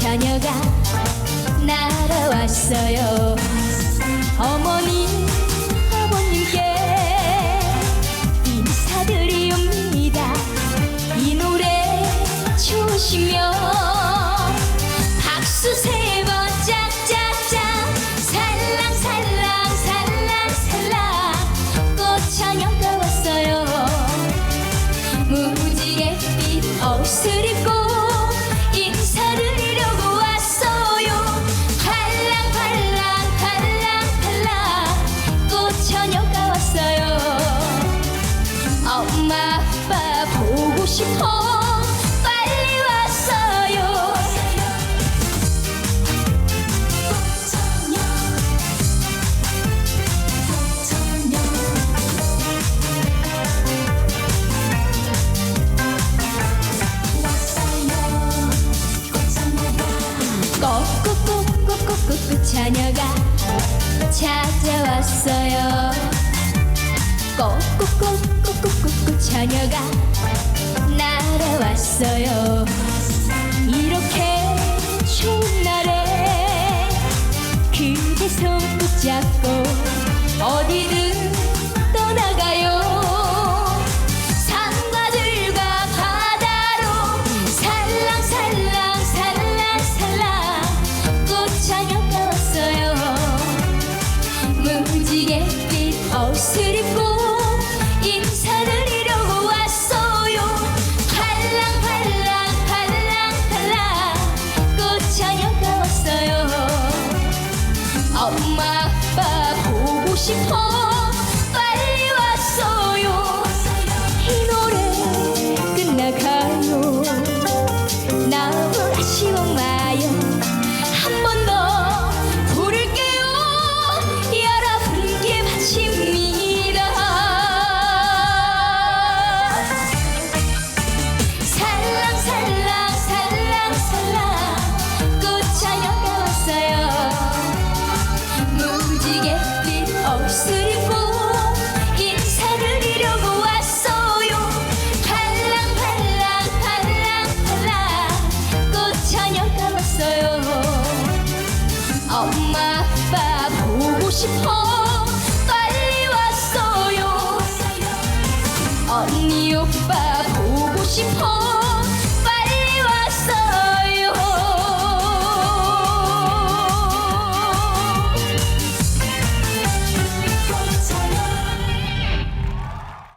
자녀가 날아왔어요. 어머 싶어. 빨리 왔어요. 꽃천년 꽃천년 왔어요 자녀가 찾아왔어요. 꼭꼭꼭꼭꼭꼭꼭 자녀가 살아왔어요. 이렇게 추운 날에 그대 손 붙잡고 어디든 싶어. 빨리 왔어요. 언니 오빠 보고 싶어.